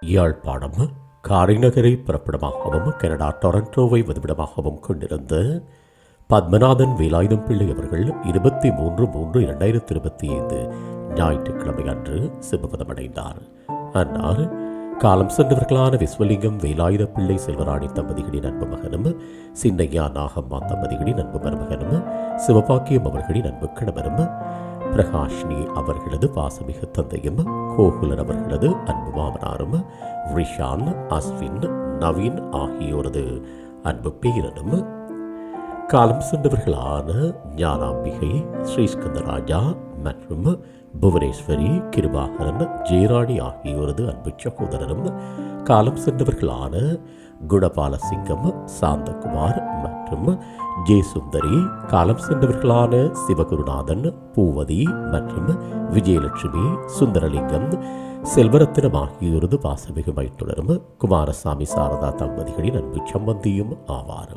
Yazhpanam காரைநகரை பிறப்பிடமாகவும் Canada டொரண்டோவை வதிவிடமாகவும் கொண்டிருந்த பத்மநாதன் வேலாயுதம் பிள்ளை அவர்கள் இருபத்தி மூன்று மூன்று இரண்டாயிரத்தி இருபத்தி ஐந்து ஞாயிற்றுக்கிழமை அன்று சிவபதமடைந்தார். அன்னார் காலம் சென்றவர்களான விஸ்வலிங்கம் வேலாயுத பிள்ளை செல்வராணி தம்பதிகளின் அன்பு மகனும் சின்னையா நாகம்மா தம்பதிகளின் அன்பு மருமகனும் சிவபாக்கியம் அவர்களின் அன்பு கணவரும் பிரகாஷ்னி அவர்களது பாசமிகு தந்தையும் கோகுலன் அவர்களது அன்பு மாமனாரும் ரிஷான் அஸ்வின் நவீன் ஆகியோரது அன்பு பேரனும் காலம் சென்றவர்களான ஞானாம்பிகை ஸ்ரீஸ்கந்தராஜா மற்றும் புவனேஸ்வரி கிருபாகரன் ஜெயராணி ஆகியோரது அன்பு சகோதரரும் காலம் சென்றவர்களான குணபாலசிங்கம் சாந்தகுமார் மற்றும் ஜெயசுந்தரி காலம் சென்றவர்களான சிவகுருநாதன் பூவதி மற்றும் விஜயலட்சுமி சுந்தரலிங்கம் செல்வரத்தினம் ஆகியோரது பாசமிகு மைத்துடரும் குமாரசாமி சாரதா தம்பதிகளின் அன்பு சம்பந்தியும் ஆவார்